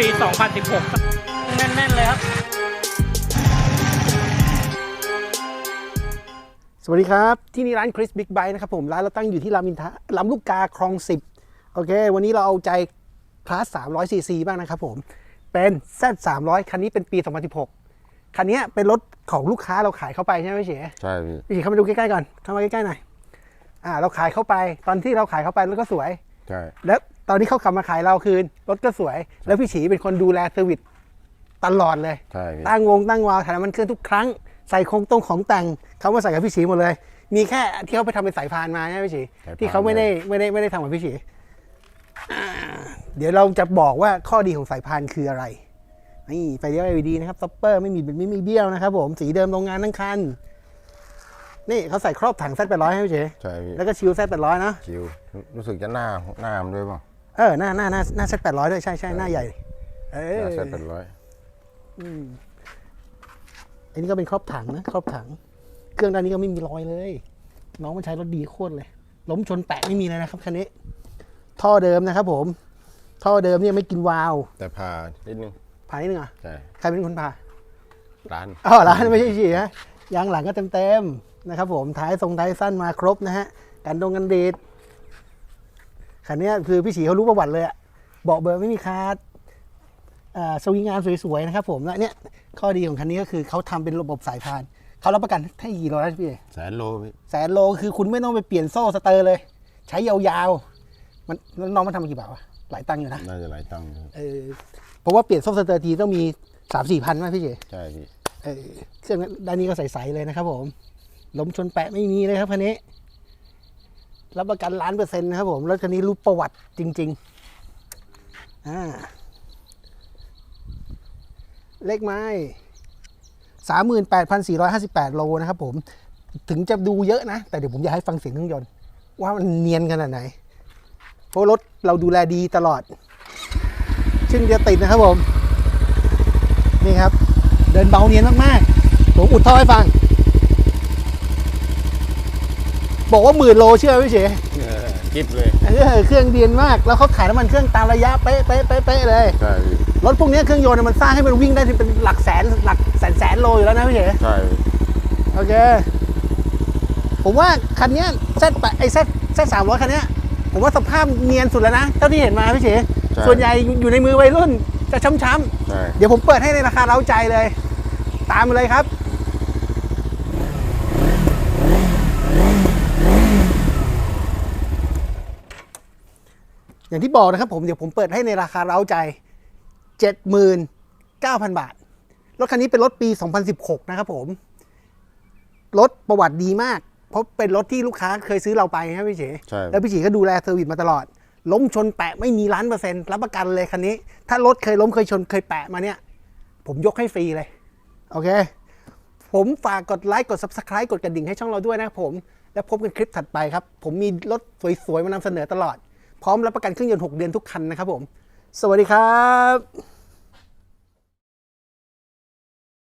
ปี 2016 แน่น ๆ เลยครับ สวัสดีครับ ที่นี่ร้านคริสบิ๊กไบนะครับผม ร้านเราตั้งอยู่ที่รามอินทราลำลูกกาคลอง 10 โอเค วันนี้เราเอาใจคลาส 300 ซีซีบ้างนะครับผม เป็น Z 300คันนี้เป็นปี 2016 คันนี้เป็นรถของลูกค้าเราขายเข้าไปใช่ไหมพี่เฉยใช่พี่พี่เฉยเข้ามาดูใกล้ๆก่อนเข้ามาใกล้ๆหน่อยอ่าเราขายเข้าไปตอนที่เราขายเข้าไปรถก็สวย ใช่ แล้ว ตอนนี้เขากลับมาขายเราคืน รถก็สวย แล้วพี่ฉีเป็นคนดูแลเซอร์วิสตลอดเลย ใช่พี่ตั้งวงตั้งวาล์วถ่ายน้ำมันเครื่องทุกครั้ง ใส่โครงตรงของแต่งเขามาใส่กับพี่ฉีหมดเลย มีแค่ที่เขาไปทำเป็นสายพานมาใช่ไหมพี่ฉีที่เขาไม่ได้ไม่ได้ไม่ได้ทำกับพี่ฉีอ่าเดี๋ยวเราจะบอกว่าข้อดีของสายพานคืออะไร นี่ไฟเลี้ยว LED นะครับซัปเปอร์ไม่มีไม่มีเบี้ยวนะครับผมสีเดิมโรงงานทั้งคัน นี่เขาใส่ครอบถังแซดแปดร้อยให้พี่ฉีใช่พี่แล้วก็ชิวแซดแปดร้อยนะชิวรู้สึกจะหน้าหน้ามันด้วยเปล่า เออหน้าหน้าหน้าหน้าแซดแปดร้อยด้วยใช่ใช่หน้าใหญ่ เอหอน้าเซ็ตเป็นร้อยอันนี้ก็เป็นครอบถังนะครอบถัง เครื่องด้านนี้ก็ไม่มีรอยเลย น้องมันใช้รถดีโคตรเลย ล้มชนแปะไม่มีเลยนะครับคันนี้ ท่อเดิมนะครับ ผม ท่อเดิมเนี่ยไม่กินวาล์วแต่พานิดนึงผ่านนิดนึงอะใช่ใครเป็นคนพาร้านอ๋อร้านไม่ใช่ฉี่ฮะยางหลังก็เต็มๆนะครับ ผมท้ายทรงท้ายสั้นมาครบนะฮะกันดงกันดีด คันเนี้ยคือพี่ฉีเขารู้ประวัติเลยอะเบาะเบอร์ไม่มีคาดอ่าสวิงงานสวยๆนะครับผมและเนี่ยข้อดีของคันนี้ก็คือเขาทำเป็นระบบสายพานเขารับประกันให้กี่โลนะพี่แสนโลพี่แสนโลคือคุณไม่ต้องไปเปลี่ยนโซ่สเตอร์เลย ใช้ยาวๆ มันแล้วน้องมันทำมากี่บาทวะหลายตังค์อยู่นะน่าจะหลายตังค์พี่เออเพราะว่าเปลี่ยนโซ่สเตอร์ทีต้องมีสามสี่พันไหมพี่เจใช่พี่เออเครื่องด้านนี้ก็ใสๆเลยนะครับผมล้มชนแปะไม่มีเลยครับคันนี้ รับประกันล้านเปอร์เซ็นต์นะครับผมรถคันนี้รู้ประวัติจริงๆอ่าเลขไม้สามหมื่นแปดพันสี่ร้อยห้าสิบแปดโลนะครับผมถึงจะดูเยอะนะ แต่เดี๋ยวผมจะให้ฟังเสียงเครื่องยนต์ ว่ามันเนียนขนาดไหน เพราะรถเราดูแลดีตลอดชึ่งเดียวติดนะครับผม นี่ครับ เดินเบาเนียนมาก ๆ ผมอุดท่อให้ฟัง บอกว่าหมื่นโลเชื่อไหมพี่เฉยเออจิ๊บเลยเออเครื่องเดียนมากแล้วเขาขายน้ำมันเครื่องตามระยะเป๊ะเป๊ะเป๊ะเป๊ะเลยใช่พี่รถพวกนี้เครื่องยนต์มันสร้างให้มันวิ่งได้ที่เป็นหลักแสนหลักแสนแสนโลอยู่แล้วนะพี่เฉยใช่พี่โอเคผมว่าคันเนี้เซตไอเซตเซตสามร้อยคันเนี้ยผมว่าสภาพเนียนสุดแล้วนะเท่าที่เห็นมาพี่เฉยส่วนใหญ่อยู่ในมือวัยรุ่นจะช้ำๆใช่เดี๋ยวผมเปิดให้ในราคาเร้าใจเลย ตามมาเลยครับ อย่างที่บอกนะครับผมเดี๋ยวผมเปิดให้ในราคาเร้าใจ 79,000 บาท รถคันนี้เป็นรถปี 2016 นะครับผม รถประวัติดีมาก เพราะเป็นรถที่ลูกค้าเคยซื้อเราไปครับพี่เฉใช่ แล้วพี่ฉีก็ดูแลเซอร์วิสมาตลอด ล้มชนแปะไม่มีล้านเปอร์เซ็นต์รับประกันเลยคันนี้ ถ้ารถเคยล้มเคยชนเคยแปะมาเนี่ย ผมยกให้ฟรีเลย โอเค ผมฝากกดไลค์กด subscribe กดกระดิ่งให้ช่องเราด้วยนะครับผม แล้วพบกันคลิปถัดไปครับ ผมมีรถสวยๆมานำเสนอตลอด พร้อมรับประกันเครื่องยนต์ 6 เดือนทุกคันนะครับผม สวัสดีครับ